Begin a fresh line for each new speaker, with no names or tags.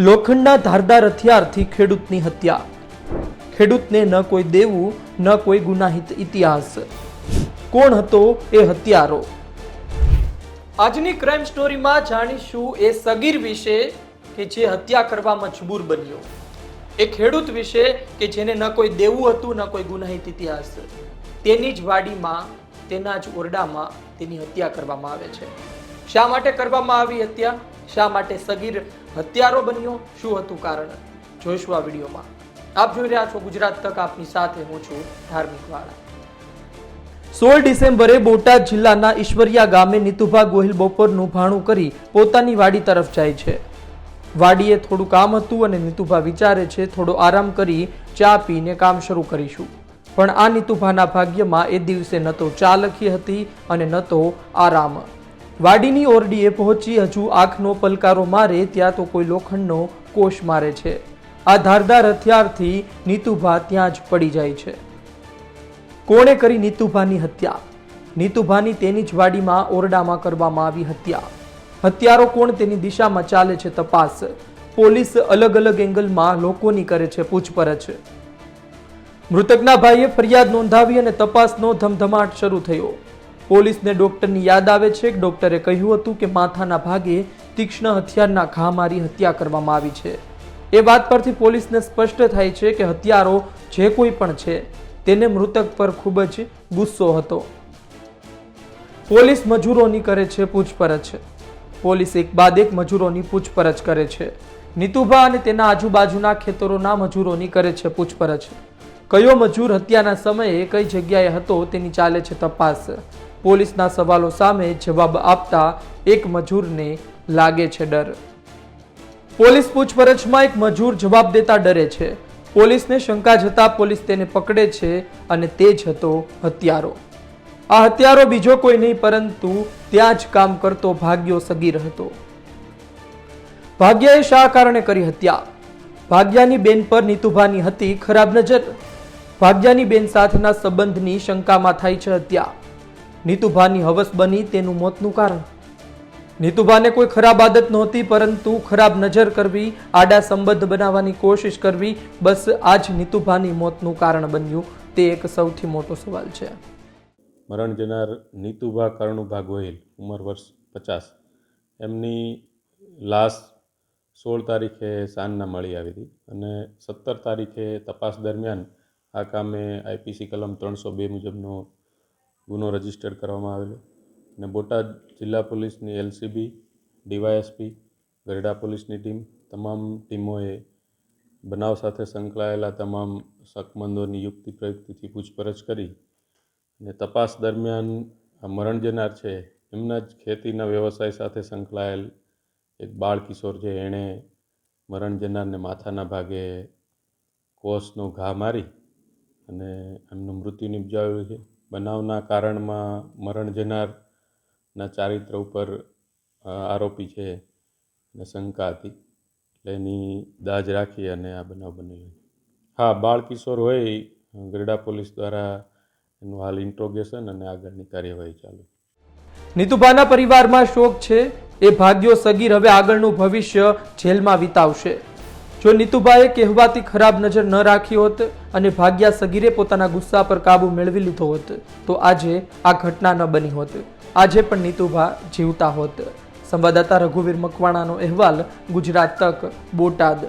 લોખંડના ધારદાર હથિયારથી ખેડૂતની હત્યા. ખેડૂતને ન કોઈ દેવું, ન કોઈ ગુનાહિત ઇતિહાસ. કોણ હતો એ હત્યારો? આજની ક્રાઇમ સ્ટોરીમાં જાણીશું એ સગીર વિશે કે જે હત્યા કરવા મજબૂર બન્યો. એ ખેડૂત વિશે કે જેને ન કોઈ દેવું હતું, ન કોઈ ગુનાહિત ઇતિહાસ. તેની જ વાડીમાં, તેના જ ઓરડામાં તેની હત્યા કરવામાં આવે છે. શા માટે કરવામાં આવી હત્યા? શા માટે સગીર હત્યારો બન્યો? શું હતું કારણ? જોઈશું આ વિડીયોમાં. આપ જોઈ રહ્યા છો ગુજરાત તક, આપની સાથે હું છું ધાર્મિક વાળા. સોળ ડિસેમ્બરે બોટાદ જિલ્લાના ઈશ્વરિયા ગામે નીતુભા ગોહિલ બપોરનું ભાણું કરી પોતાની વાડી તરફ જાય છે. વાડીએ થોડું કામ હતું અને નીતુભા વિચારે છે, થોડો આરામ કરી ચા પીને કામ શરૂ કરીશું. પણ આ નીતુભાના ભાગ્યમાં એ દિવસે ન તો ચા લખી હતી અને ન તો આરામ. વાડીની ઓરડીએ પહોંચી હજુ આંખનો પલકારો મારે, ત્યાં તો કોઈ લોખંડનો કોષ મારે છે. આ ધારદાર હથિયારથી નીતુભા ત્યાં જ પડી જાય છે. કોણે કરી નીતુભાની હત્યા? નીતુભાની તેની જ વાડીમાં ઓરડામાં કરવામાં આવી હત્યા. હત્યારો કોણ તેની દિશામાં ચાલે છે તપાસ. પોલીસ અલગ અલગ એંગલમાં લોકોની કરે છે પૂછપરછ. મૃતકના ભાઈએ ફરિયાદ નોંધાવી અને તપાસનો ધમધમાટ શરૂ થયો. પોલીસને ડોક્ટરની યાદ આવે છે. કે ડોક્ટરે કહ્યું હતું કે માથાના ભાગે તીક્ષ્ણ હથિયારના ઘા મારી હત્યા કરવામાં આવી છે. એ વાત પરથી પોલીસને સ્પષ્ટ થાય છે કે હત્યારો જે કોઈ પણ છે, તેને મૃતક પર ખૂબ જ ગુસ્સો હતો. પોલીસ મજૂરોની કરે છે પૂછપરછ. પોલીસ એક બાદ એક મજૂરોની પૂછપરછ કરે છે. નીતુભા અને તેના આજુબાજુના ખેતરોના મજૂરોની કરે છે પૂછપરછ. કયો મજૂર હત્યાના સમયે કઈ જગ્યાએ હતો તેની ચાલે છે તપાસ. પોલીસના સવાલો સામે જવાબ આપતા એક મજૂરને લાગે છે ડર. પોલીસ પૂછપરછમાં એક મજૂર જવાબ દેતા ડરે છે. પોલીસને શંકા જતા પોલીસ તેને પકડે છે અને તે જ હતો હત્યારો આ હત્યારો બીજો કોઈ નહીં, પરંતુ ત્યાં જ કામ કરતો ભાગ્યો સગીર હતો. ભાગ્યાએ શા કારણે કરી હત્યા? ભાગ્યાની બેન પર નીતુભાની હતી ખરાબ નજર. ભાગ્યાની બેન સાથેના સંબંધની શંકામાં થાય છે હત્યા. નીતુભાની હવસ બની તેનું મોતનું કારણ. નીતુભાને કોઈ ખરાબ આદત નહોતી, પરંતુ ખરાબ નજર કરવી, આડા સંબંધ બનાવવાની કોશિશ કરવી, બસ આ જ નીતુભાની મોતનું કારણ બન્યું. તે એક સૌથી મોટો સવાલ છે.
મરણ જનાર નીતુભા કર્ણુભા ગોહિલ ઉંમર વર્ષ પચાસ. એમની લાશ સોળ તારીખે સાંજના મળી આવી હતી અને સત્તર તારીખે તપાસ દરમિયાન આ કામે આઈપીસી કલમ ત્રણસો બે મુજબનો ગુનો રજિસ્ટર કરવામાં આવેલો. અને બોટાદ જિલ્લા પોલીસની એલસીબી, ડીવાયએસપી, ગરડા પોલીસની ટીમ, તમામ ટીમોએ બનાવ સાથે સંકળાયેલા તમામ શકમંદોની યુક્તિ પ્રયુક્તિથી પૂછપરછ કરી અને તપાસ દરમિયાન આ મરણ જનાર છે એમના જ ખેતીના વ્યવસાય સાથે સંકળાયેલ એક બાળ કિશોર છે. એણે મરણ જનારને માથાના ભાગે કોષનો ઘા મારી અને એમનું મૃત્યુ નિપજાવ્યું છે. બનાવના કારણમાં મરણ જનારના ચારિત્ર ઉપર આરોપી છે અને શંકા હતી. એટલે એની દાજ રાખી અને આ બનાવ બનેલો હા, બાળ કિશોર હોય, ગરડા પોલીસ દ્વારા એનું હાલ ઇન્ટ્રોગેશન અને આગળની કાર્યવાહી ચાલુ
નીતુભાના પરિવારમાં શોક છે, એ ભાગ્યો સગીર હવે આગળનું ભવિષ્ય જેલમાં વિતાવશે. જો નીતુભાએ કહેવાતી ખરાબ નજર ન રાખી હોત અને ભાગ્યા સગીરે પોતાના ગુસ્સા પર કાબુ મેળવી લીધો હોત, તો આજે આ ઘટના ન બની હોત. આજે પણ નીતુભા જીવતા હોત. સંવાદદાતા રઘુવીર મકવાણાનો અહેવાલ ગુજરાત તક બોટાદ.